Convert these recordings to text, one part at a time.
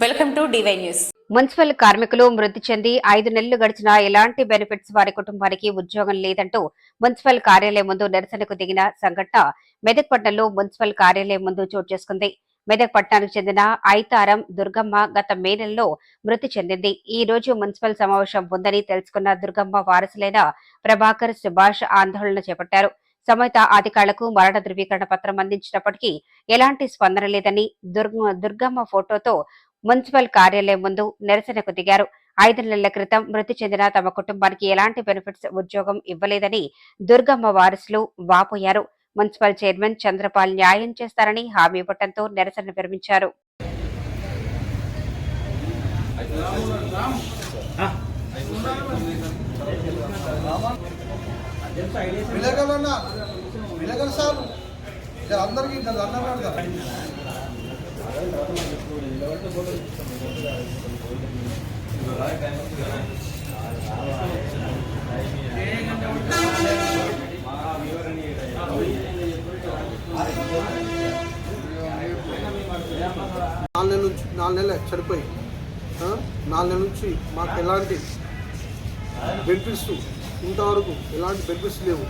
Welcome to D Y news. Municipal కార్మికులు మృతి చెంది ఐదు నెలలు గడిచినా ఎలాంటి బెనిఫిట్స్ వారి కుటుంబానికి ఉద్యోగం లేదంటూ మున్సిపల్ కార్యాలయం ముందు నిరసనకు దిగిన సంఘటన మెదక్ పట్టణంలో మున్సిపల్ కార్యాలయం ముందు చోటు చేసుకుంది. మెదక్ పట్టణానికి చెందిన ఐతారం దుర్గమ్మ గత మే నెలలో మృతి చెందింది. ఈ రోజు మున్సిపల్ సమావేశం ఉందని తెలుసుకున్న దుర్గమ్మ వారసులైన ప్రభాకర్ సుభాష్ ఆందోళన చేపట్టారు. సమేత అధికారులకు మరణ ధృవీకరణ పత్రం అందించినప్పటికీ ఎలాంటి స్పందన లేదని దుర్గమ్మ ఫోటోతో మున్సిపల్ కార్యాలయం ముందు నిరసనకు దిగారు. ఐదు నెలల క్రితం మృతి చెందిన తమ కుటుంబానికి ఎలాంటి బెనిఫిట్స్ ఉద్యోగం ఇవ్వలేదని దుర్గమ్మ వారసులు వాపోయారు. మున్సిపల్ చైర్మన్ చంద్రపాల్ న్యాయం చేస్తారని హామీ ఇవ్వడంతో నిరసన విరమించారు. అందరికీ నాలుగు నెలల నుంచి నాలుగు నెలలు చనిపోయి నాలుగు నెలల నుంచి మాకు ఎలాంటి బెనిఫిట్స్ ఇంతవరకు ఎలాంటి బెనిఫిట్స్ లేవు.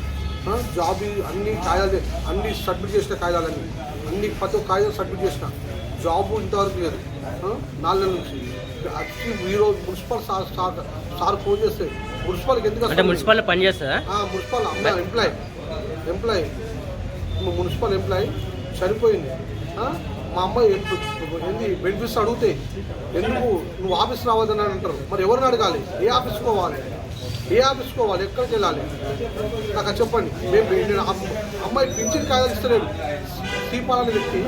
జాబ్ అన్ని కాయాలు అన్ని సబ్మిట్ చేసిన కాగితాలన్నీ అన్ని. ప్రతి ఒక్క కాగితం సబ్మిట్ చేసిన. జాబ్ ఇంతవరకు లేదు? నాలుగు నెలల నుంచి. ఈరోజు municipal sir sir sir phone చేస్తే మున్సిపల్కి ఎందుకు అంటే? మున్సిపల్ పని చేస్తుందా? ఆ, మున్సిపల్ అమ్మాయి ఎంప్లాయ్. ఎంప్లాయ్. మున్సిపల్ ఎంప్లాయ్ చనిపోయింది? మా అమ్మాయి ఏంది బెనిఫిట్స్ అడిగితే ఎందుకు నువ్వు ఆఫీస్ రావద్దని అంటారు. మరి ఎవరిని అడగాలి? ఏ ఆఫీస్కి పోవాలి? ఏ ఆఫీస్కి పోవాలి? ఎక్కడికి వెళ్ళాలి? నాకు చెప్పండి. మేము అమ్మాయి పింఛన్ ఇస్తలేడు. దీపాలను పెట్టి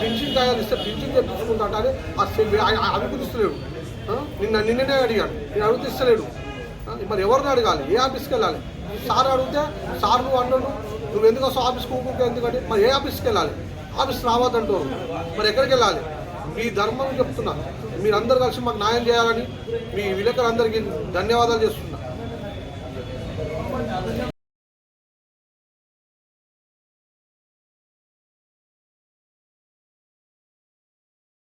పెన్షన్ తయారు చేస్తే పింఛన్ తెప్పించుకుంటా అంటే ఆయన అవి నిన్న నిన్ననే అడిగాడు. నేను అడిగితే ఇస్తలేడు మరి ఎవరిని అడగాలి? ఏ ఆఫీస్కి వెళ్ళాలి? సార్ అడిగితే సార్ నువ్వు అన్నాడు నువ్వు ఎందుకు వస్తావు ఆఫీస్కి ఊరుకుంటే ఎందుకంటే? మరి ఏ ఆఫీస్కి వెళ్ళాలి? ఆఫీస్ రావద్దంటారు మరి ఎక్కడికి వెళ్ళాలి? మీ ధర్మం చెప్తున్నా. మీరందరూ కలిసి మాకు న్యాయం చేయాలని మీ విలేకరులందరికీ ధన్యవాదాలు చేస్తున్నా.